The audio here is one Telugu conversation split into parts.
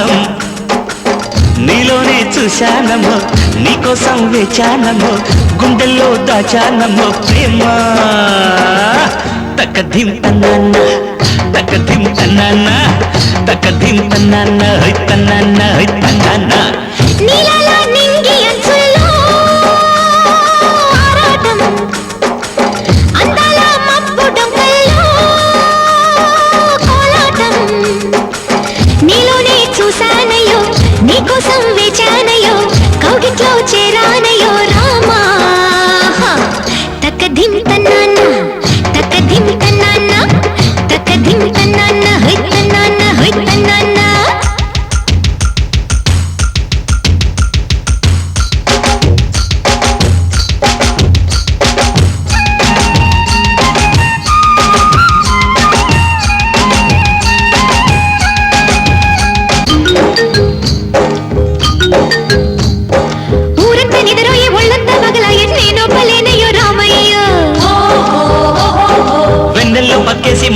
ఉల్లాసం నీలోనే చూశానమ్మో. నీకోసం వేచానమ్మో. గుండెల్లో దాచానమ్మో ప్రేమ. తక్కదిం తన్నాన్న తక్కదిం తన్నాన్న తక్కదిం తన్నాన్న హై తన్నాన్న తన్నాన్న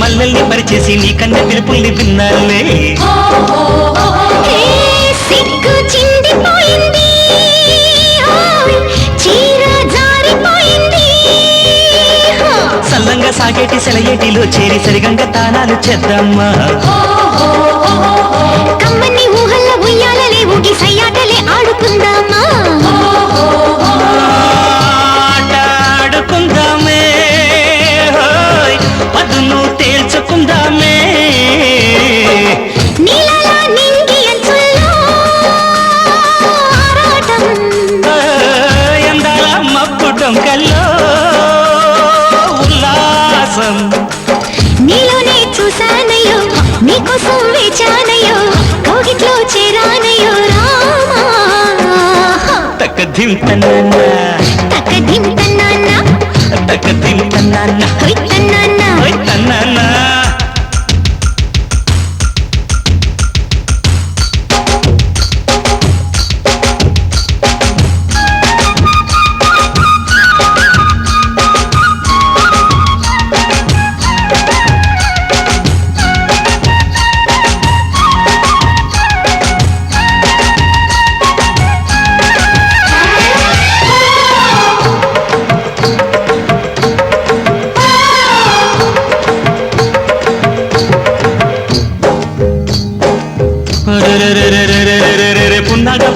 మల్లెల్ని పరిచేసి నీ కన్న పిలుపుల్ని విన్నాలే సల్లంగా సాగేటి సెలయేటిలో చేరి సరిగంగా తానాలు చేద్దామ్మా చూశానయ్యో నీకోసం వేచానయ్యో కౌగిట్లో చేరానయ్యో రామా. తక్కదింతన్నా.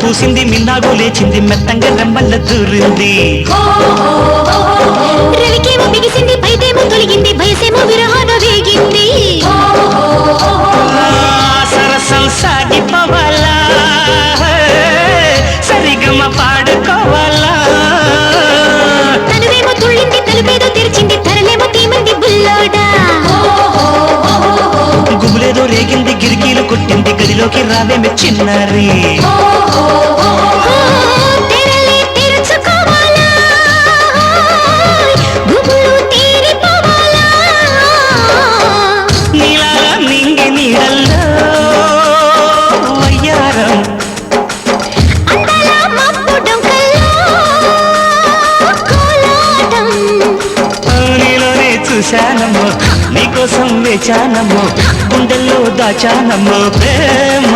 పూసింది మిన్నాగు లేచింది మెత్తంగా రెమ్మల్ల దూరింది రవికేమో బిగిసింది పైతేమో తొలగింది భయసేమో విరహాన వేగింది. సరసం సాగిపోవాలా? సరిగమ పాడుకోవాలా? తనువేమో తుళ్ళింది తలుపేదో తెరిచింది తరలేమో తీమంది బుల్లోడా. గుబులేదో రేగింది గిరికీలు కొట్టింది గదిలోకి రావేమి చిన్నారి చూశానమ్మో నీకోసం వేచానమ్మో గుండెల్లో దాచానమ్మో ప్రేమ.